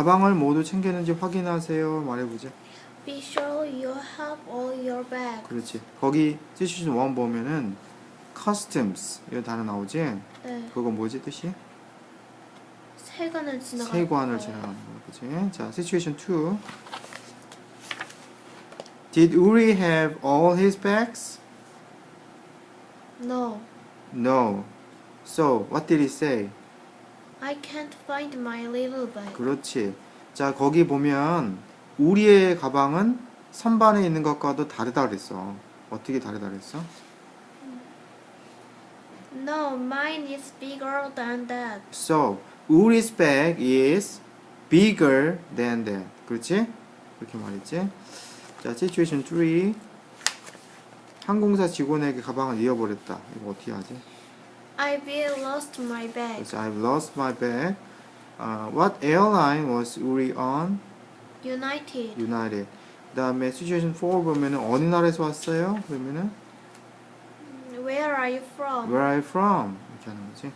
가방을 모두 챙겼는지 확인하세요. 말해보자. Be sure you have all your bags. 그렇지. 거기 시츄에이션 1 보면은 customs 이런 단어 나오지? 네. 그거 뭐지 뜻이? 세관을 지나가. 세관을 지나가는 거 그치? 자, situation 2. Did Uri have all his bags? No, No. So, what did he say? I can't find my little bag. 그렇지. 자, 거기 보면 우리의 가방은 선반에 있는 것과도 다르다 그랬어. 어떻게 다르다 그랬어? No, mine is bigger than that. So, Uri's bag is bigger than that. 그렇지? 그렇게 말했지? 자, situation 3. 항공사 직원에게 가방을 잃어버렸다. 이거 어떻게 하지? I've lost my bag. 그래서 I've lost my bag. Uh, what airline was Uri on? United. United. 그 다음에 situation 4 보면은 어느 나라에서 왔어요? 그러면은 Where are you from? Where are you from? 이렇게 하는 거지.